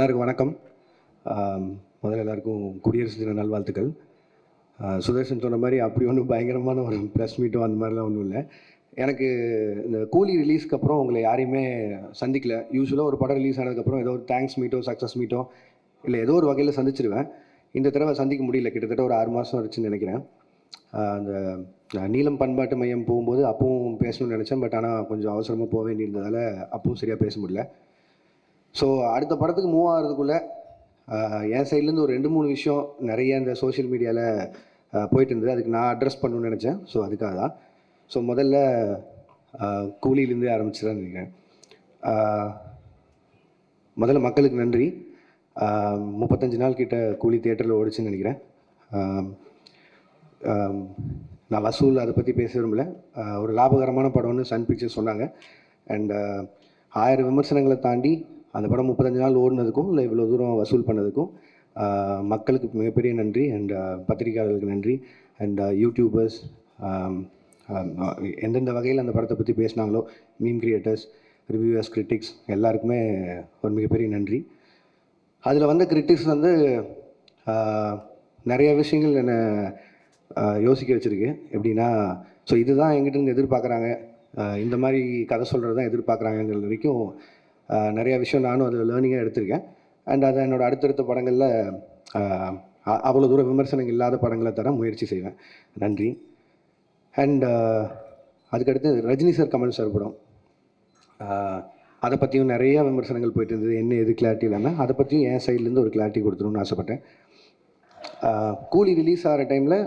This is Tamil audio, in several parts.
எல்லாருக்கும் வணக்கம். முதல்ல எல்லாருக்கும் குடியரசு தின நல்வாழ்த்துக்கள். சுதர்ஷன் சொன்ன மாதிரி அப்படி ஒன்றும் பயங்கரமான ஒரு ப்ரெஸ் மீட்டோ அந்த மாதிரிலாம் ஒன்றும் இல்லை. எனக்கு இந்த கூலி ரிலீஸ்க்கு அப்புறம் உங்களை யாரையுமே சந்திக்கல. யூஸ்வலாக ஒரு படம் ரிலீஸ் ஆனதுக்கப்புறம் ஏதோ ஒரு தேங்க்ஸ் மீட்டோ சக்ஸஸ் மீட்டோ இல்லை ஏதோ ஒரு வகையில் சந்திச்சிருவேன். இந்த தடவை சந்திக்க முடியல. கிட்டத்தட்ட ஒரு ஆறு மாதம் ஆச்சுன்னு நினைக்கிறேன். அந்த நீளம் பண்பாட்டு மையம் போகும்போது அப்பவும் பேசணும்னு நினச்சேன். பட் ஆனால் கொஞ்சம் அவசரமாக போக வேண்டியிருந்ததால் அப்பவும் சரியாக பேச முடியல. ஸோ அடுத்த படத்துக்கு மூவ் ஆகிறதுக்குள்ளே என் சைட்லேருந்து ஒரு ரெண்டு மூணு விஷயம் நிறைய இந்த சோஷியல் மீடியாவில் போயிட்டு இருந்தது. அதுக்கு நான் அட்ரஸ் பண்ணணும்னு நினச்சேன். ஸோ அதுக்காக தான். ஸோ முதல்ல ஆஹ், கூலியிலேருந்தே ஆரம்பிச்சுதான் நினைக்கிறேன். முதல்ல மக்களுக்கு நன்றி. முப்பத்தஞ்சு நாள் கிட்ட கூலி தேட்டரில் ஓடிச்சுன்னு நினைக்கிறேன். நான் வசூல் அதை பற்றி பேச விரும்பல. ஒரு லாபகரமான படம்னு சன் பிக்சர்ஸ் சொன்னாங்க. அண்ட் ஆயிரம் விமர்சனங்களை தாண்டி அந்த படம் முப்பத்தஞ்சு நாள் ஓடினதுக்கும் இல்லை இவ்வளோ தூரம் வசூல் பண்ணதுக்கும் மக்களுக்கு மிகப்பெரிய நன்றி அண்ட் பத்திரிகையாளர்களுக்கு நன்றி அண்ட் யூடியூபர்ஸ் எந்தெந்த வகையில் அந்த படத்தை பற்றி பேசினாங்களோ மீம் கிரியேட்டர்ஸ் ரிவ்யூவர்ஸ் கிரிட்டிக்ஸ் எல்லாருக்குமே ஒரு மிகப்பெரிய நன்றி. அதில் வந்த கிரிட்டிக்ஸ் வந்து நிறைய விஷயங்கள் என்னை யோசிக்க வச்சுருக்கு. எப்படின்னா ஸோ இதுதான் எங்கிட்ட இருந்து எதிர்பார்க்குறாங்க இந்த மாதிரி கதை சொல்கிறது தான் எதிர்பார்க்குறாங்கங்கிற வரைக்கும் நிறைய விஷயம் நானும் அதில் லேர்னிங்காக எடுத்திருக்கேன். அண்ட் அதை என்னோடய அடுத்தடுத்த படங்களில் அவ்வளோ தூரம் விமர்சனங்கள் இல்லாத படங்களை தர முயற்சி செய்வேன். நன்றி. அண்ட் அதுக்கடுத்து ரஜினி சார் கமல் சார் படம். அதை பற்றியும் நிறைய விமர்சனங்கள் போயிட்டு இருந்தது. என்ன எது கிளாரிட்டி இல்லாமல் அதை பற்றியும் என் சைட்லேருந்து ஒரு கிளாரிட்டி கொடுத்துருன்னு ஆசைப்பட்டேன். கூலி ரிலீஸ் ஆகிற டைமில்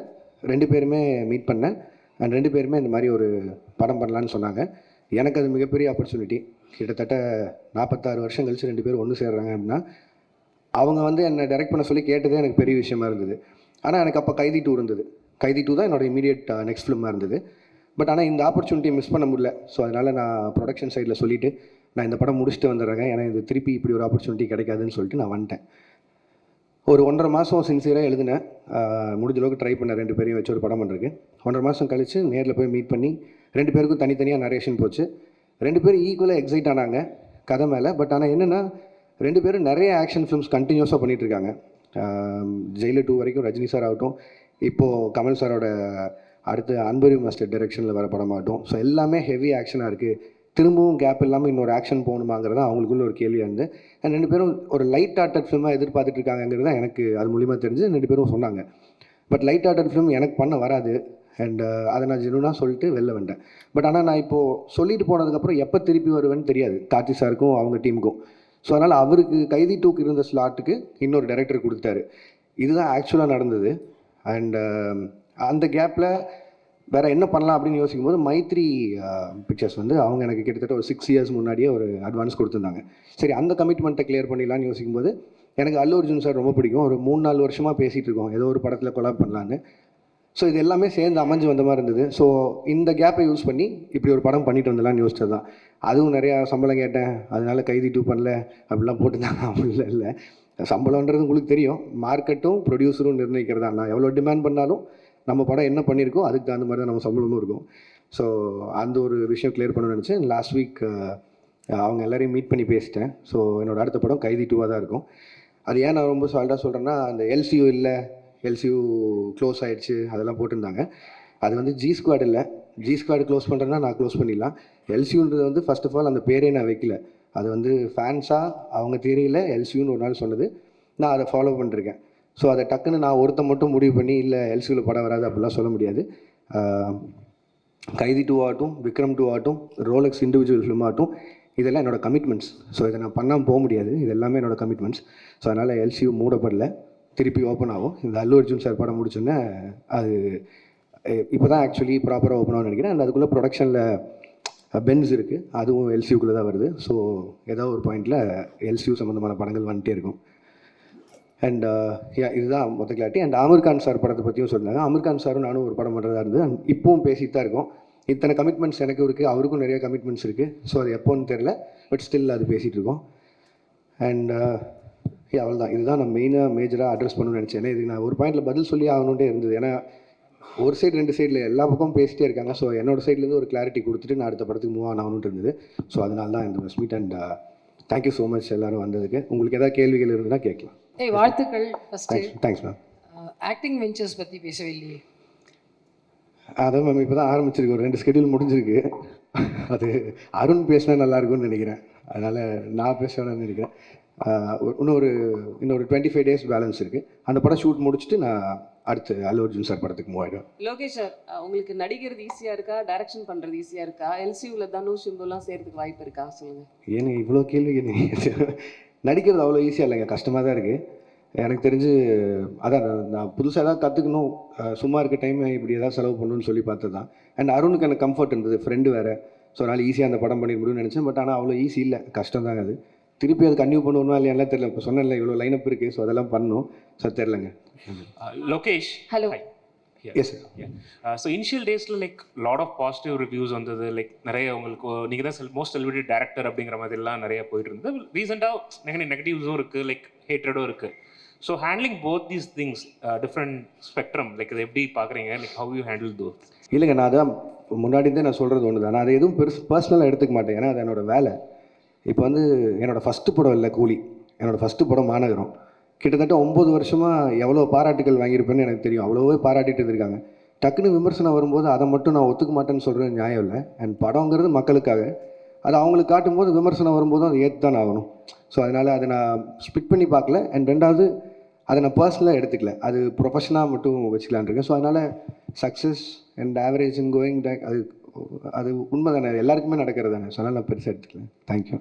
ரெண்டு பேருமே மீட் பண்ணேன். அண்ட் ரெண்டு பேருமே இந்த மாதிரி ஒரு படம் பண்ணலான்னு சொன்னாங்க. எனக்கு அது மிகப்பெரிய ஆப்பர்ச்சுனிட்டி கிட்டத்தட்ட நாற்பத்தாறு வருஷம் கழிச்சு ரெண்டு பேரும் ஒன்று சேர்றாங்க அப்படின்னா அவங்க வந்து என்னை டைரக்ட் பண்ண சொல்லி கேட்டதே எனக்கு பெரிய விஷயமா இருந்தது. ஆனால் எனக்கு அப்போ கைதி டூ இருந்தது. கைதி டூ தான் என்னோட இமீடியட் நெக்ஸ்ட் ஃபிலிமாக இருந்தது. பட் ஆனால் இந்த ஆப்பர்ச்சுனிட்டியை மிஸ் பண்ண முடியல. ஸோ அதனால் நான் ப்ரொடக்ஷன் சைடில் சொல்லிவிட்டு நான் இந்த படம் முடிச்சுட்டு வந்துடுறேன். ஏன்னா இது திருப்பி இப்படி ஒரு ஆப்பர்ச்சுனிட்டி கிடைக்காதுன்னு சொல்லிட்டு நான் வந்துட்டேன். ஒரு ஒன்றரை மாதம் சின்சியராக எழுதினேன். முடிஞ்சளவுக்கு முடிஞ்ச அளவுக்கு ட்ரை பண்ணேன். ரெண்டு பேரையும் வச்சு ஒரு படம் பண்ணுறதுக்கு ஒன்றரை மாதம் கழித்து நேரில் போய் மீட் பண்ணி ரெண்டு பேருக்கும் தனித்தனியாக நரேஷன் போச்சு. ரெண்டு பேரும் ஈக்குவலாக எக்ஸைட் ஆனாங்க கதை மேலே. பட் ஆனால் என்னென்னா ரெண்டு பேரும் நிறைய ஆக்ஷன் ஃபிலிம்ஸ் கண்டினியூஸாக பண்ணிட்டு இருக்காங்க. ஜெயிலர் டூ வரைக்கும் ரஜினி சார் ஆகட்டும் இப்போது கமல் சாரோட அடுத்து அன்பரி மாஸ்டர் டைரெக்ஷனில் வர படமாகட்டும். ஸோ எல்லாமே ஹெவி ஆக்ஷனாக இருக்குது திரும்பவும் கேப் இல்லாமல் இன்னொரு ஆக்ஷன் போகணுமாங்கிறது தான் அவங்களுக்குள்ள ஒரு கேள்வியாக இருந்து ரெண்டு பேரும் ஒரு லைட் ஆர்டட் ஃபிலிமாக எதிர்பார்த்துட்டு இருக்காங்கிறது தான் எனக்கு அது மூலிமா தெரிஞ்சு ரெண்டு பேரும் சொன்னாங்க. பட் லைட் ஆர்டட் ஃபிலிம் எனக்கு பண்ண வராது. அண்ட் uh, அதை நான் ஜெனுனாக சொல்லிட்டு வெளில வந்துட்டேன் பட் ஆனால் நான் இப்போது சொல்லிட்டு போனதுக்கப்புறம் எப்போ திருப்பி வருவேன்னு தெரியாது. கார்த்தி சாருக்கும் அவங்க டீமுக்கும். ஸோ அதனால் அவருக்கு கைதி டூக்கு இருந்த ஸ்லாட்டுக்கு இன்னொரு டைரக்டர் கொடுத்தாரு இதுதான் ஆக்சுவலாக நடந்தது. அண்டு um, அந்த கேப்பில் வேறு என்ன பண்ணலாம் அப்படின்னு யோசிக்கும் போது மைத்ரி uh, பிக்சர்ஸ் வந்து அவங்க எனக்கு கிட்டத்தட்ட ஒரு சிக்ஸ் இயர்ஸ் முன்னாடியே ஒரு அட்வான்ஸ் கொடுத்துருந்தாங்க. சரி அந்த கமிட்மெண்ட்டை கிளியர் பண்ணிடலான்னு யோசிக்கும் போது எனக்கு அல்லு அர்ஜுன் சார் ரொம்ப பிடிக்கும். ஒரு மூணு நாலு வருஷமாக பேசிகிட்டு இருக்கோம். ஏதோ ஒரு படத்தில் கொலாப் பண்ணலான்னு ஸோ இது எல்லாமே சேர்ந்து அமைஞ்சு வந்த மாதிரி இருந்தது. ஸோ இந்த கேப்பை யூஸ் பண்ணி இப்படி ஒரு படம் பண்ணிட்டு வந்துடலாம்னு யோசிச்சது தான். அதுவும் நிறையா சம்பளம் கேட்டேன். அதனால கைதி டூ பண்ணல. அப்படிலாம் போட்டுருந்தாங்க அப்படிலாம் இல்லை. சம்பளம்ன்றது உங்களுக்கு தெரியும். மார்க்கெட்டும் ப்ரொடியூசரும் நிர்ணயிக்கிறதா நான் எவ்வளோ டிமாண்ட் பண்ணாலும் நம்ம படம் என்ன பண்ணியிருக்கோம் அதுக்கு தகுந்த மாதிரி தான் நம்ம சம்பளமும் இருக்கும். ஸோ அந்த ஒரு விஷயம் கிளியர் பண்ணணும்னு நினச்சேன். லாஸ்ட் வீக் அவங்க எல்லாரையும் மீட் பண்ணி பேசிட்டேன். ஸோ என்னோட அடுத்த படம் கைதி டூவாக தான் இருக்கும். அது ஏன் நான் ரொம்ப சால்ட்டாக சொல்கிறேன்னா அந்த எல்சியூ இல்லை எல்சியூ க்ளோஸ் ஆயிடுச்சு அதெல்லாம் போட்டிருந்தாங்க. அது வந்து ஜி ஸ்குவாட் இல்லை. ஜி ஸ்குவாட் க்ளோஸ் பண்ணுறேன்னா நான் க்ளோஸ் பண்ணிடலாம். எல்சியூன்றது வந்து ஃபர்ஸ்ட் ஆஃப் ஆல் அந்த பேரே நான் வைக்கல. அது வந்து ஃபேன்ஸாக அவங்க தெரியல எல்சியூன்னு ஒரு நாள் சொன்னது. நான் அதை ஃபாலோ பண்ணிருக்கேன். ஸோ அதை டக்குன்னு நான் ஒருத்தன் மட்டும் முடிவு பண்ணி இல்லை எல்சியூவில் படம் வராது அப்படிலாம் சொல்ல முடியாது. கைதி டூ ஆகட்டும் விக்ரம் டூ ஆகட்டும் ரோலெக்ஸ் இண்டிவிஜுவல் ஃபிலிம் ஆகட்டும் இதெல்லாம் என்னோடய கமிட்மெண்ட்ஸ் ஸோ இதை நான் பண்ணாமல் போக முடியாது. இது எல்லாமே கமிட்மெண்ட்ஸ் ஸோ அதனால் எல்சியூ மூடப்படல. திருப்பி ஓப்பன் ஆகும். இந்த அல்லு அர்ஜுன் சார் படம் முடிச்சோன்னே அது இப்போ தான் ஆக்சுவலி ப்ராப்பராக ஓப்பன் ஆகும்னு நினைக்கிறேன். அண்ட் அதுக்குள்ளே ப்ரொடக்ஷனில் பென்ஸ் இருக்குது அதுவும் எல்சியூக்குள்ளே தான் வருது. ஸோ ஏதோ ஒரு பாயிண்டில் எல்சியூ சம்மந்தமான படங்கள் வந்துட்டே இருக்கும். அண்ட் uh, இதுதான் மொத்த கிளாட்டி அண்ட் அமீர் கான் சார் படத்தை பற்றியும் சொன்னாங்க அமீர் கான் சாரும் நானும் ஒரு படம் பண்ணுறதா இருந்தது. அண்ட் இப்பவும் பேசிட்டு தான் இருக்கோம். இத்தனை கமிட்மெண்ட்ஸ் எனக்கும் இருக்குது அவருக்கும் நிறைய கமிட்மெண்ட்ஸ் இருக்குது ஸோ அது எப்போன்னு தெரில பட் ஸ்டில் அது பேசிகிட்டு இருக்கோம். அண்ட் அவ்வளோ தான் இதுதான் நான் மெயினாக மேஜராக அட்ரஸ் பண்ணணும்னு நினச்சேன். ஏன்னா இதுக்கு நான் ஒரு பாயிண்டில் பதில் சொல்லி ஆகணுன்ட்டே இருந்தது. ஏன்னா ஒரு சைடு ரெண்டு சைடில் எல்லா பக்கமும் பேசிட்டே இருக்காங்க. ஸோ என்னோட சைட்லேருந்து ஒரு கிளாரிட்டி கொடுத்துட்டு நான் அடுத்த படத்துக்கு மூவ் ஆகணுன்ட்டு இருந்தது. ஸோ அதனால தான் இந்த press meet and thank you so much எல்லாரும் வந்ததுக்கு. உங்களுக்கு ஏதாவது கேள்விகள் இருந்ததுன்னா கேட்கலாம். ஏய் வாழ்த்துக்கள் first thanks ma'am acting ventures பற்றி பேசவே இல்லையே அதான் மேம் இப்போ தான் ஆரம்பிச்சிருக்கு. ஒரு ரெண்டு ஸ்கெடியூல் முடிஞ்சிருக்கு. அது அருண் பேசினா நல்லா இருக்கும்னு நினைக்கிறேன். அதனால் நான் பேச வேணாம்னு நினைக்கிறேன். இன்னொரு இன்னொரு டுவெண்ட்டி ஃபைவ் டேஸ் பேலன்ஸ் இருக்குது அந்த படம் ஷூட் முடிச்சுட்டு நான் அடுத்து அல்லு அர்ஜுன் சார் படத்துக்கு மூவ் ஆகிடும் லோகேஷ் சார் உங்களுக்கு நடிக்கிறது ஈஸியாக இருக்கா? டைரக்ஷன் பண்ணுறது ஈஸியாக இருக்கா? எல்சியூவில் தனுஷ் சிம்புலாம் சேர்றதுக்கு வாய்ப்பு இருக்கா? சொல்லுங்கள் ஏன்னு இவ்வளோ கேள்வி நடிக்கிறது அவ்வளோ ஈஸியாக இல்லைங்க. கஷ்டமாக தான் இருக்குது எனக்கு தெரிஞ்சு அதான் நான் புதுசாக ஏதாவது கற்றுக்கணும் சும்மா இருக்க டைம் இப்படி ஏதாவது செலவு பண்ணணும்னு சொல்லி பார்த்தது தான் அண்ட் அருணுக்கு எனக்கு கம்ஃபர்ட் இருந்தது. ஃப்ரெண்டு வேறு. ஸோ அதனால் ஈஸியாக அந்த படம் பண்ணி முடியும்னு நினச்சேன். பட் ஆனால் அவ்வளோ ஈஸி இல்லை. கஷ்டம் தாங்க அது. திருப்பி அது கன்டினியூ பண்ணுவோமா இல்லையா தெரியல. இப்போ சொன்னேன்ல இவ்வளோ லைனப் இருக்குது ஸோ அதெல்லாம் பண்ணணும். ஸோ தெரிலங்க. Hi. Yeah. Yes so initial daysல like lot of positive reviews வந்தது. லைக் நிறைய உங்களுக்கு நீங்கள் தான் மோஸ்ட் செலிபிரிட்டி டேரக்டர் அப்படிங்கிற மாதிரிலாம் நிறைய போயிட்டு இருந்தது. ரீசெண்டாக நெகட்டிவ் நெகட்டிவ்ஸும் இருக்குது லைக் ஹேட்ரடும் இருக்குது so handling both these things different spectrum like இதை எப்படி பார்க்குறீங்க like how you handle those இல்லைங்க நான் அதான் முன்னாடி இருந்தே நான் சொல்கிறது ஒன்று தான் நான் அதை எதுவும் பெருசு பர்சனலாக எடுத்துக்க மாட்டேன். ஏன்னா அது என்னோட வேலை. இப்போ வந்து என்னோடய ஃபஸ்ட்டு படம் இல்லை கூலி. என்னோடய ஃபஸ்ட்டு படம் மாநகரம். கிட்டத்தட்ட ஒம்பது வருஷமாக எவ்வளோ பாராட்டுகள் வாங்கியிருப்பேன்னு எனக்கு தெரியும். அவ்வளோவே பாராட்டிட்டு இருந்திருக்காங்க. டக்குன்னு விமர்சனம் வரும்போது அதை மட்டும் நான் ஒத்துக்க மாட்டேன்னு சொல்கிறது நியாயம் இல்லை. அண்ட் படங்கிறது மக்களுக்காக. அது அவங்களுக்கு காட்டும்போது விமர்சனம் வரும்போதும் அதை ஏற்று தான் ஆகணும். ஸோ அதனால் அதை நான் ஸ்பிட் பண்ணி பார்க்கல. அண்ட் ரெண்டாவது அதை நான் பர்சனலாக எடுத்துக்கல. அது ப்ரொஃபஷனாக மட்டும் வச்சுக்கலான் இருக்கேன். ஸோ அதனால் success and average in going அது அது உண்மை தானே எல்லாருக்குமே நடக்கிறது தானே அதனால் நான் பெருசாக எடுத்துக்கல. Thank you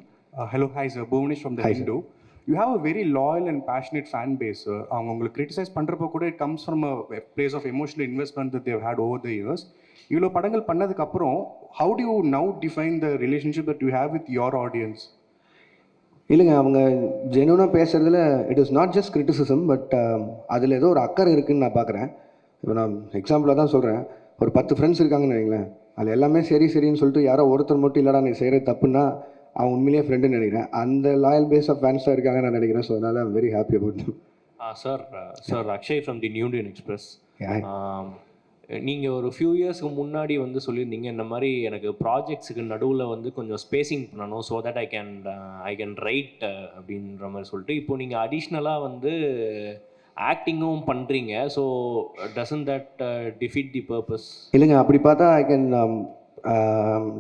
from the Hi, sir. Hindu. You have a very loyal and passionate fan base. Sir. அவங்க உங்களுக்கு கிரிட்டிசைஸ் பண்ணுறப்போ கூட it comes from a place of emotional investment they've had over the years இவ்வளோ படங்கள் பண்ணதுக்கப்புறம் how do you now define the relationship that you have with your audience இல்லைங்க அவங்க ஜெனுவனாக பேசுகிறதுல it is not just criticism but அதில் ஏதோ ஒரு அக்கறை இருக்குன்னு நான் பார்க்குறேன் இப்போ நான் எக்ஸாம்பிளாக தான் சொல்கிறேன் ஒரு பத்து ஃப்ரெண்ட்ஸ் இருக்காங்கன்னு வைங்களேன். அதில் எல்லாமே சரி சரின்னு சொல்லிட்டு யாரோ ஒருத்தர் மட்டும் இல்லைடா நீ செய்கிறது தப்புன்னா அவன் உண்மையிலேயே ஃப்ரெண்டுன்னு நினைக்கிறேன். அந்த லாயல் பேஸ் ஆஃப் ஃபேன்ஸாக இருக்காங்க நான் நினைக்கிறேன். ஸோ அதனால் I'm very happy about sir sir Akshay from the New Indian Express. நீங்கள் ஒரு ஃபியூ இயர்ஸ்க்கு முன்னாடி வந்து சொல்லியிருந்தீங்க இந்த மாதிரி எனக்கு ப்ராஜெக்ட்ஸுக்கு நடுவில் வந்து கொஞ்சம் ஸ்பேசிங் பண்ணணும் so that I can I can write அப்படின்ற மாதிரி சொல்லிட்டு. இப்போ நீங்கள் அடிஷ்னலாக வந்து ஆக்டிங்கும் பண்ணுறீங்க so doesn't that defeat the purpose இல்லைங்க அப்படி பார்த்தா I can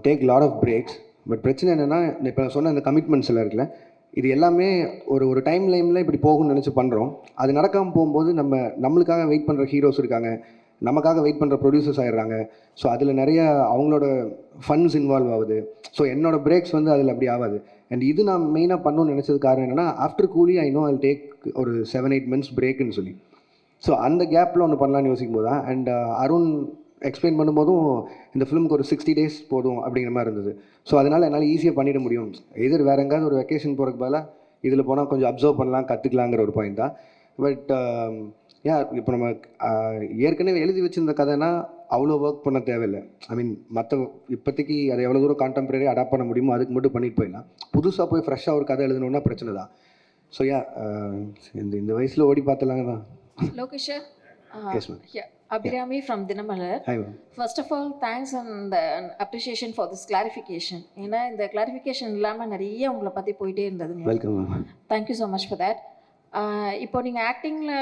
take lot of breaks but பிரச்சனை என்னென்னா இப்போ சொன்ன இந்த கமிட்மெண்ட்ஸ் எல்லாம் இருக்குல்ல இது எல்லாமே ஒரு ஒரு டைம் லைனில் இப்படி போகும்னு நினச்சி பண்ணுறோம் அது நடக்காமல் போகும்போது நம்ம நம்மளுக்காக வெயிட் பண்ணுற ஹீரோஸ் இருக்காங்க. நமக்காக வெயிட் பண்ணுற ப்ரொடியூசர்ஸ் ஆயிடுறாங்க. ஸோ அதில் நிறைய அவங்களோட ஃபண்ட்ஸ் இன்வால்வ் ஆகுது. ஸோ என்னோடய பிரேக்ஸ் வந்து அதில் அப்படி ஆகாது. அண்ட் இது நான் மெயினாக பண்ணணும்னு நினச்சது காரணம் என்னென்னா after Coolie I know I take ஒரு செவன் எயிட் மந்த்ஸ் பிரேக்குன்னு சொல்லி. ஸோ அந்த கேப்பில் ஒன்று பண்ணலான்னு யோசிக்கும் போது தான் அண்ட் uh, அருண் எக்ஸ்பிளைன் பண்ணும்போதும் இந்த ஃபிலிமுக்கு ஒரு சிக்ஸ்டி டேஸ் போதும் அப்படிங்கிற மாதிரி இருந்தது. ஸோ அதனால் என்னால் ஈஸியாக பண்ணிட முடியும். எதிர் வேறு எங்கேயாவது ஒரு வெக்கேஷன் போகிறதுக்கு பதிலாக இதில் போனால் கொஞ்சம் அப்சர்வ் பண்ணலாம் கற்றுக்கலாங்கிற ஒரு பாயிண்ட் தான். பட் ஏன் இப்போ நம்ம uh, ஏற்கனவே எழுதி வச்சிருந்த கதைனா அவ்வளோ ஒர்க் பண்ண தேவையில்லை. ஐ மீன் மற்ற இப்போதைக்கு அதை எவ்வளோ தூரம் கான்டெம்பரரி அடாப்ட் பண்ண முடியுமோ அதுக்கு மட்டும் பண்ணிட்டு போயிடலாம். புதுசாக போய் ஃப்ரெஷ்ஷாக ஒரு கதை எழுதணுன்னா பிரச்சனை தான். ஸோ யா இந்த இந்த வயசில் ஓடி பார்த்தலாங்க தான். Lokesh Yes, ma'am. Abirami from Dinamalar. Ma'am first of all thanks and appreciation for this clarification ஏன்னா இந்த கிளாரிஃபிகேஷன் இல்லாமல் நிறைய உங்களை பற்றி போயிட்டே இருந்ததுங்க. Welcome ma'am thank you so much for that இப்போ நீங்கள் ஆக்டிங்கில்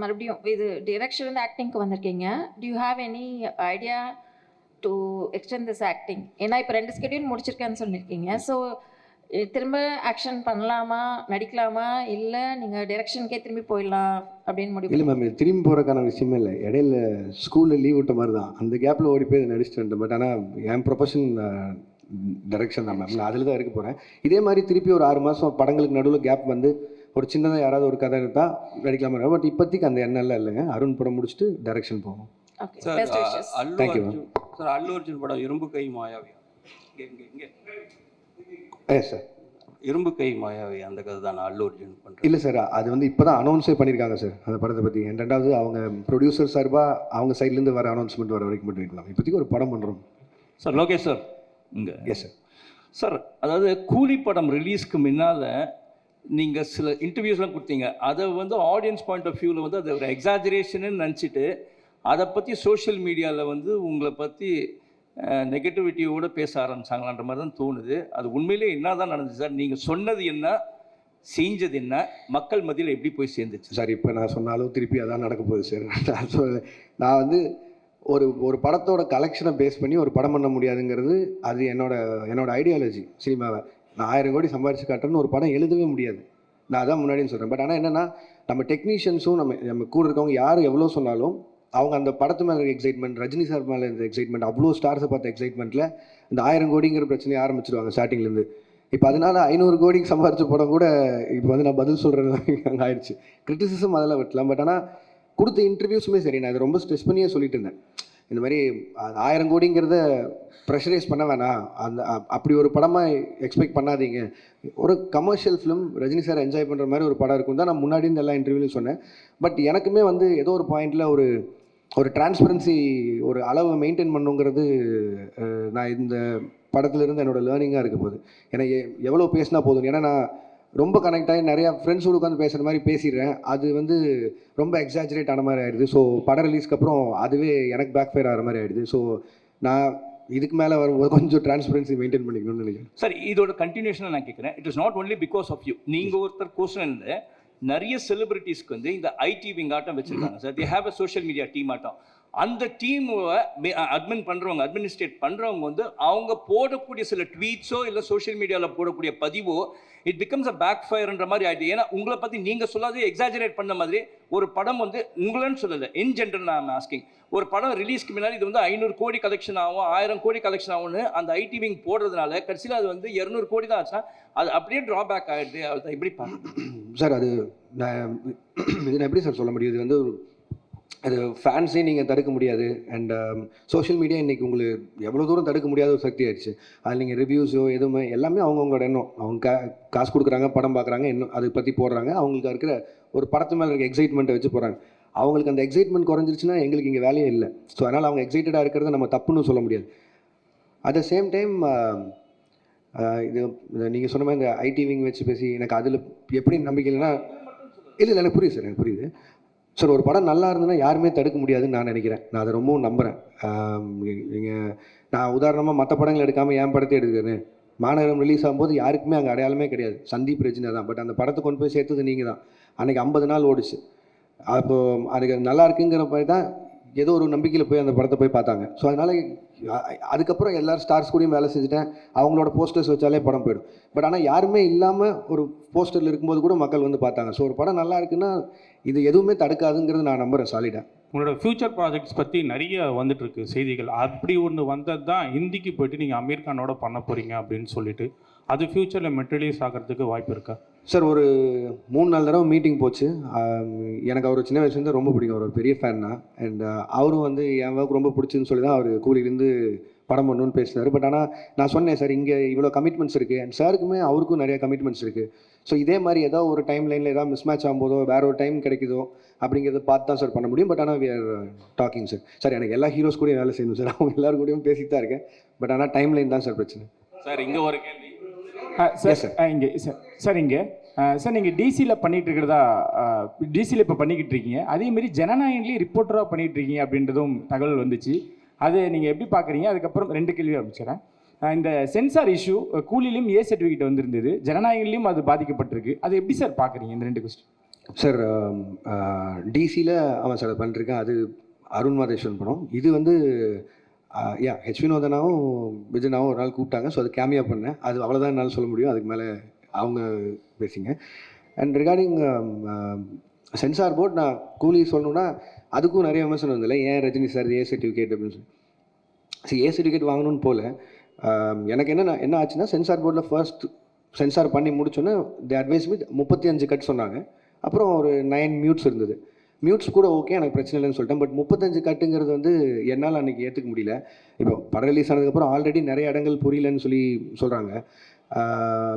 மறுபடியும் இது டிரெக்ஷன் ஆக்டிங்க்கு வந்திருக்கீங்க. Do you have any idea to extend this acting ஏன்னா இப்போ ரெண்டு ஸ்கெடியூல் முடிச்சிருக்கேன்னு சொல்லியிருக்கீங்க ஸோ திரும்ப ஆக்ஷன் பண்ணலாமா? நடிக்கலாமா? இல்லை நீங்கள் டிரெக்ஷனுக்கே திரும்பி போயிடலாம் அப்படின்னு முடிவு இல்லை மேம் திரும்பி போகிறக்கான விஷயமே இல்லை. இடையில ஸ்கூலில் லீவ் விட்ட மாதிரி தான். அந்த கேப்பில் ஓடி போய் நடிச்சுட்டு பட் ஆனால் என் ப்ரொஃபஷன் டைரக்ஷன் தான் மேம் நான் அதில் தான் இருக்க போகிறேன் இதே மாதிரி திருப்பி ஒரு ஆறு மாதம் படங்களுக்கு நடுவில் கேப் வந்து ஒரு சின்னதாக யாராவது ஒரு கதை எடுத்தால் நடிக்கலாமா பட் இப்போதைக்கு அந்த எண்ணெல்லாம் இல்லைங்க. அருண் படம் முடிச்சுட்டு direction okay sir ma'am. Arjun. Sir Allu Arjun படம் இரும்பு கை மாயாவி. இங்க இங்க இங்க. ஏ சார் இரும்பு கை மாயாவி அந்த கதை தான் நான் அல்லு அர்ஜுன் பண்றேன். இல்லை சார் அது வந்து இப்போ தான் அனௌன்ஸே பண்ணியிருக்காங்க சார் அந்த படத்தை பற்றி ரெண்டாவது அவங்க ப்ரொடியூசர் சார்பாக அவங்க சைட்லேருந்து வர அனௌன்ஸ்மெண்ட் வர வரைக்கும் மட்டும் இருக்கலாம். இப்போதைக்கு ஒரு படம் பண்ணுறோம் சார் லோகேஷ் சார் இங்கே. எஸ் சார் சார் அதாவது கூலி படம் ரிலீஸ்க்கு முன்னால் நீங்கள் சில இன்டர்வியூஸ்லாம் கொடுத்தீங்க. அதை வந்து ஆடியன்ஸ் பாயிண்ட் ஆஃப் வியூவில் வந்து அது ஒரு எக்ஸாஜரேஷன்னு நினச்சிட்டு அதை பற்றி சோஷியல் மீடியாவில் வந்து உங்களை பற்றி நெகட்டிவிட்டியோட பேச ஆரம்பிச்சாங்களான்ற மாதிரி தான் தோணுது. அது உண்மையிலே என்ன தான் நடந்துச்சு சார்? நீங்கள் சொன்னது என்ன? செஞ்சது என்ன? மக்கள் மத்தியில் எப்படி போய் சேர்ந்துச்சு? சார் இப்போ நான் சொன்னாலும் திருப்பி அதான் நடக்க போகுது சார். நான் சொல்ல நான் வந்து ஒரு ஒரு படத்தோட கலெக்ஷனை பேஸ் பண்ணி ஒரு படம் பண்ண முடியாதுங்கிறது அது என்னோட என்னோட ஐடியாலஜி சினிமாவை. நான் ஆயிரம் கோடி சம்பாரிச்சு காட்டுறேன்னு ஒரு படம் எழுதவே முடியாது. நான் அதான் முன்னாடியும் சொல்கிறேன் பட் ஆனால் என்னென்னா நம்ம டெக்னீஷியன்ஸும் நம்ம நம்ம கூட இருக்கவங்க யார் எவ்வளோ சொன்னாலும் அவங்க அந்த படத்து மேலே இருக்க எக்ஸைட்மெண்ட் ரஜினி சார் மேலே இருந்த எக்ஸைட்மெண்ட் அவ்வளோ ஸ்டார்ஸை பார்த்த எக்ஸைட்மெண்ட்டில் இந்த ஆயிரம் கோடிங்கிற பிரச்சனையை ஆரம்பிச்சிருவாங்க ஸ்டார்டிங்லேருந்து இப்போ அதனால ஐநூறு கோடிக்கு சம்பாரிச்ச படம் கூட இப்போ வந்து நான் பதில் சொல்கிறது அங்கே ஆயிடுச்சு. கிரிட்டிசிசம் அதெல்லாம் விட்டலாம் பட் ஆனால் கொடுத்த இன்டர்வியூஸுமே சரி. நான் இதை ரொம்ப ஸ்ட்ரெஸ் பண்ணியே சொல்லிட்டு இருந்தேன். இந்த மாதிரி ஆயிரம் கோடிங்கிறத ப்ரெஷரைஸ் பண்ண வேணாம். அந்த அப்படி ஒரு படமாக எக்ஸ்பெக்ட் பண்ணாதீங்க. ஒரு commercial film Rajini sir enjoy பண்ணுற மாதிரி ஒரு படம் இருக்கும் தான் நான் முன்னாடி இந்த எல்லா இன்டர்வியூலையும் சொன்னேன். பட் எனக்குமே வந்து ஏதோ ஒரு பாயிண்டில் ஒரு ஒரு டிரான்ஸ்பரன்சி ஒரு அளவை மெயின்டைன் பண்ணுங்கிறது நான் இந்த படத்துலேருந்து என்னோட லேர்னிங்காக இருக்க போகுது. ஏன்னா எ- எவ்வளோ பேசினா போதும். ஏன்னா நான் ரொம்ப கனெக்ட் ஆகி நிறையா ஃப்ரெண்ட்ஸோடு உட்காந்து பேசுகிற மாதிரி பேசிடுறேன். அது வந்து ரொம்ப எக்ஸாஜரேட் ஆன மாதிரி ஆயிடுது. ஸோ படம் ரிலீஸ்க்கு அப்புறம் அதுவே எனக்கு பேக் ஃபயர் ஆகிற மாதிரி ஆயிடுது. ஸோ நான் இதுக்கு மேலே வரும்போது கொஞ்சம் டிரான்ஸ்பரன்சி மெயின்டைன் பண்ணிக்கணும்னு நினைக்கிறேன். சார் இதோட கண்டினியூஷனாக நான் கேட்குறேன் it is not only because of you நீங்கள் ஒருத்தர் கொஸ்டினில் நிறைய செலிபிரிட்டிஸ்க்கு வந்து இந்த ஐடி விங் ஆட்டம் வச்சுருக்காங்க. Sir they have a social media team ஆட்டம். அந்த டீமை அட்மின் பண்ணுறவங்க அட்மினிஸ்ட்ரேட் பண்ணுறவங்க வந்து அவங்க போடக்கூடிய சில ட்வீட்ஸோ இல்லை சோஷியல் மீடியாவில் போடக்கூடிய பதிவோ இட் பிகம்ஸ் அ பேக் ஃபயர்ன்ற மாதிரி ஆகிடுது ஏன்னா உங்களை பற்றி நீங்கள் சொல்லாதே எக்ஸாஜரேட் பண்ண மாதிரி ஒரு படம் வந்து உங்களன்னு சொல்லலை. இன் ஜென்ரல் நான் ஆஸ்கிங் ஒரு படம் ரிலீஸ்க்கு முன்னாடி இது வந்து ஐநூறு கோடி கலெக்ஷன் ஆகும் ஆயிரம் கோடி கலெக்ஷன் ஆகும்னு அந்த ஐடி விங் போடுறதுனால கடைசியில் அது வந்து இரநூறு கோடி தான் ஆச்சுன்னா அது அப்படியே ட்ராபேக் ஆகிடுது அது எப்படி பார்க்க சார் அது நான் இது நான் எப்படி சார் சொல்ல முடியும்? இது வந்து அது ஃபேன்ஸே நீங்கள் தடுக்க முடியாது. அண்ட் சோஷியல் um, மீடியா இன்றைக்கி உங்களுக்கு எவ்வளோ தூரம் தடுக்க முடியாத ஒரு சக்தி ஆயிடுச்சு. அதில் நீங்கள் ரிவ்யூஸோ எதுவுமே எல்லாமே அவங்கவுங்களோட எண்ணம். அவங்க கா காசு கொடுக்குறாங்க படம் பார்க்குறாங்க இன்னும் அதை பற்றி போடுறாங்க. அவங்களுக்கு இருக்கிற ஒரு படத்து மேலே இருக்க எக்ஸைட்மெண்ட்டை வச்சு போகிறாங்க அவங்களுக்கு அந்த எக்ஸைட்மெண்ட் குறைஞ்சிருச்சுன்னா எங்களுக்கு இங்கே வேலையே இல்லை. ஸோ அதனால் அவங்க எக்ஸைட்டடாக இருக்கிறத நம்ம தப்புன்னு சொல்ல முடியாது. அட் த சேம் டைம் இது நீங்கள் சொன்ன மாதிரி இந்த ஐடி விங் வச்சு பேசி எனக்கு அதில் எப்படி நம்பிக்கை இல்லைன்னா இல்லை இல்லை எனக்கு புரியுது சார் எனக்கு புரியுது. சார் ஒரு படம் நல்லா இருந்ததுன்னா யாருமே தடுக்க முடியாதுன்னு நான் நினைக்கிறேன். நான் அதை ரொம்பவும் நம்புகிறேன் நீங்கள் நான் உதாரணமாக மற்ற படங்கள் எடுக்காமல் என் படத்தை எடுக்கிறேன் மாநகரம் ரிலீஸ் ஆகும்போது யாருக்குமே அங்கே அடையாளமே கிடையாது. சந்தீப் ரஜினா தான் பட் அந்த படத்தை கொண்டு போய் சேர்த்தது நீங்கள் தான் அன்றைக்கி ஐம்பது நாள் ஓடிச்சு. அப்போது அதுக்கு அது நல்லா இருக்குங்கிற மாதிரி தான் ஏதோ ஒரு நம்பிக்கையில் போய் அந்த படத்தை போய் பார்த்தாங்க. ஸோ அதனால் அதுக்கப்புறம் எல்லாரும் ஸ்டார்ஸ் கூடயும் வேலை செஞ்சுட்டேன். அவங்களோட போஸ்டர்ஸ் வச்சாலே படம் போயிடும். பட் ஆனால் யாருமே இல்லாமல் ஒரு போஸ்டரில் இருக்கும்போது கூட மக்கள் வந்து பார்த்தாங்க. ஸோ ஒரு படம் நல்லா இருக்குன்னா இது எதுவுமே தடுக்காதுங்கிறது நான் நம்புகிறேன் சாலிடாக உங்களோட ஃப்யூச்சர் ப்ராஜெக்ட்ஸ் பற்றி நிறைய வந்துட்டுருக்கு செய்திகள். அப்படி ஒன்று வந்தது தான் ஹிந்திக்கு போயிட்டு நீங்கள் அமீர் கானோட பண்ண போகிறீங்க அப்படின்னு சொல்லிட்டு. அது ஃப்யூச்சரில் மெட்டீரியலைஸ் ஆகிறதுக்கு வாய்ப்பு இருக்கா? சார் ஒரு மூணு நாலு தடவை மீட்டிங் போச்சு. எனக்கு அவர் சின்ன வயசுலேருந்து ரொம்ப பிடிக்கும். அவர் ஒரு பெரிய ஃபேன் தான் அண்ட் அவரும் வந்து என் ஒர்க் ரொம்ப பிடிச்சுன்னு சொல்லி தான் அவர் கூலியிலேருந்து படம் பண்ணணும்னு பேசினார். பட் ஆனால் நான் சொன்னேன் சார் இங்கே இவ்வளோ கமிட்மெண்ட்ஸ் இருக்குது அண்ட் சாருக்குமே அவருக்கும் நிறைய கமிட்மெண்ட்ஸ் இருக்குது ஸோ இதே மாதிரி ஏதாவது ஒரு டைம் லைனில் ஏதாவது மிஸ் மேட்ச் ஆகும்போதோ வேற ஒரு டைம் கிடைக்குதோ அப்படிங்கிறத பார்த்து தான் சார் பண்ண முடியும். பட் ஆனால் we are talking sir sir எனக்கு எல்லா ஹீரோஸ் கூடயும் வேலை செய்யணும் சார் அவங்க எல்லாரும் கூடயும் பேசிட்டு தான் இருக்கேன். பட் ஆனால் டைம் லைன் தான் சார் பிரச்சனை. சார் இங்கே ஒரு கேள்வி. சார். இங்கே சார் சார் இங்கே. சார் நீங்கள் டிசியில் பண்ணிட்டு இருக்கிறதா டிசியில் இப்போ பண்ணிக்கிட்டு இருக்கீங்க அதே மாதிரி ஜனநாயகன்லேயும் ரிப்போர்ட்டராக பண்ணிட்டு இருக்கீங்க அப்படின்றதும் தகவல் வந்துச்சு. அது நீங்கள் எப்படி பார்க்குறீங்க அதுக்கப்புறம் ரெண்டு கேள்வி ஆரம்பிச்சிடறேன் அஹ் இந்த சென்சார் இஷ்யூ கூலிலையும் ஏ சர்டிஃபிகேட் வந்திருந்தது. ஜனநாயகன்லையும் அது பாதிக்கப்பட்டிருக்கு. அது எப்படி சார் பார்க்குறீங்க இந்த ரெண்டு கொஸ்டின் சார் டிசியில் அவன் சார் பண்ணிருக்கேன் அது அருண் மாதேஸ்வரன் படம். இது வந்து யா ஹெச் வினோதனாவும் விஜயனாவும் ஒரு நாள் கூப்பிட்டாங்க. ஸோ அது கேமியா பண்ணேன். அது அவ்வளோதான் என்னால் சொல்ல முடியும். அதுக்கு மேலே அவங்க பேசிங்க. அண்ட் ரிகார்டிங் சென்சார் போர்ட் நான் கூலி சொல்லணுன்னா அதுக்கும் நிறைய விமர்சனம் வந்ததில்ல ஏன் ரஜினி சார் ஏ சர்டிஃபிகேட் அப்படின்னு சொல்லி. சரி ஏ சர்டிஃபிகேட் வாங்கணும்னு போல. எனக்கு என்ன என்ன ஆச்சுன்னா சென்சார் போர்டில் ஃபர்ஸ்ட் சென்சார் பண்ணி முடிச்சோன்னே தி அட்வைஸ் வித் முப்பத்தி அஞ்சு கட் சொன்னாங்க. அப்புறம் ஒரு நைன் மியூட்ஸ் இருந்தது. மியூட்ஸ் கூட ஓகே எனக்கு பிரச்சனை இல்லைன்னு சொல்லிட்டேன். பட் முப்பத்தஞ்சு கட்டுங்கிறது வந்து என்னால் அன்றைக்கி ஏற்றுக்க முடியல. இப்போ படம் ரிலீஸ் ஆனதுக்கப்புறம் ஆல்ரெடி நிறைய இடங்கள் புரியலன்னு சொல்லி சொல்கிறாங்க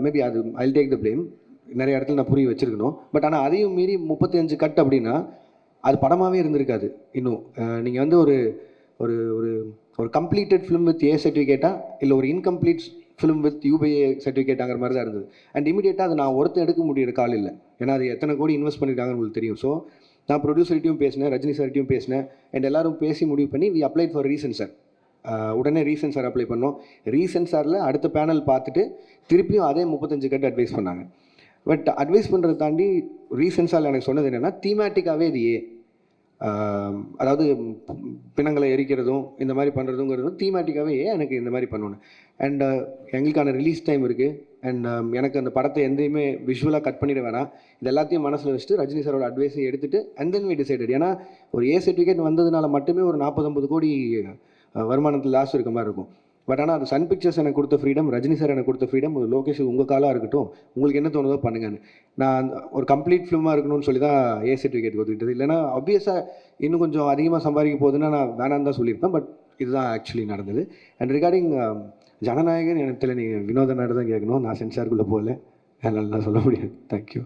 மேபி uh, அது ஐல் டேக் த பிளேம் நிறைய இடத்துல நான் புரிய வச்சுருக்கணும். பட் ஆனால் அதையும் மீறி முப்பத்தஞ்சு கட் அப்படின்னா அது படமாகவே இருந்திருக்காது இன்னும். Uh, நீங்கள் வந்து ஒரு ஒரு ஒரு ஒரு கம்ப்ளீட்டட் ஃபிலிம் வித் ஏ சர்டிஃபிகேட்டா இல்லை ஒரு incomplete film with U by A சர்டிஃபிகேட்டாங்கிற மாதிரி தான் இருந்தது. அண்ட் இமீடியட்டாக அது நான் ஒருத்தர் எடுக்க முடியிற கால் இல்லை. ஏன்னா அது எத்தனை கோடி இன்வெஸ்ட் பண்ணியிருக்காங்கன்னு உங்களுக்கு தெரியும். ஸோ நான் ப்ரொடியூசர்கிட்டையும் பேசினேன் ரஜினி சார்கிட்டையும் பேசினேன் அண்ட் எல்லாரும் பேசி முடிவு பண்ணி we applied for reason sir உடனே ரீசன் சார் அப்ளை பண்ணோம். ரீசென்சாரில் அடுத்த பேனல் பார்த்துட்டு திருப்பியும் அதே முப்பத்தஞ்சு கட்டு அட்வைஸ் பண்ணாங்க. பட் அட்வைஸ் பண்ணுறது தாண்டி ரீசென்சாரில் எனக்கு சொன்னது என்னென்னா தீமேட்டிக்காகவே இது ஏ. அதாவது பிணங்களை எரிக்கிறதும் இந்த மாதிரி பண்ணுறதுங்கிறதும் தீமேட்டிக்காகவே ஏன் எனக்கு இந்த மாதிரி பண்ணணும். அண்ட் எங்களுக்கான ரிலீஸ் டைம் இருக்குது அண்ட் um, எனக்கு அந்த படத்தை எந்தையுமே விஷுவலாக கட் பண்ணிட வேணாம். இது எல்லாத்தையும் மனசில் வச்சுட்டு ரஜினி சாரோட அட்வைஸை எடுத்துட்டு அண்ட் தென் வி டிசைடட் ஏன்னா ஒரு ஏ சர்டிஃபிகேட் வந்ததுனால மட்டுமே ஒரு நாற்பத்தொம்பது கோடி வருமானத்தில் லாஸ் இருக்க மாதிரி இருக்கும். பட் ஆனால் அது சன் பிக்சர்ஸ் எனக்கு கொடுத்த ஃப்ரீடம் ரஜினி சார் எனக்கு கொடுத்த ஃப்ரீடம் ஒரு லோகேஷ் உங்கள் காலாக இருக்கட்டும் உங்களுக்கு என்ன தோணுதோ பண்ணுங்கன்னு. நான் ஒரு கம்ப்ளீட் ஃபிலிமாக இருக்கணும்னு சொல்லி தான் ஏ சர்டிஃபிகேட் கொடுத்துக்கிட்டது இல்லைனா ஆப்வியஸாக இன்னும் கொஞ்சம் அதிகமாக சம்பாதிக்க போகுதுன்னா நான் வேணான்னு தான் சொல்லியிருப்பேன் பட் இதுதான் ஆக்சுவலி நடந்தது. அண்ட் ரிகார்டிங் ஜனநாயகன் எனக்கு தெரியல நீங்கள் நாடு தான் கேட்கணும். நான் சென்சாருக்குள்ளே போகல. அதனால் நான் சொல்ல முடியாது. தேங்க்யூ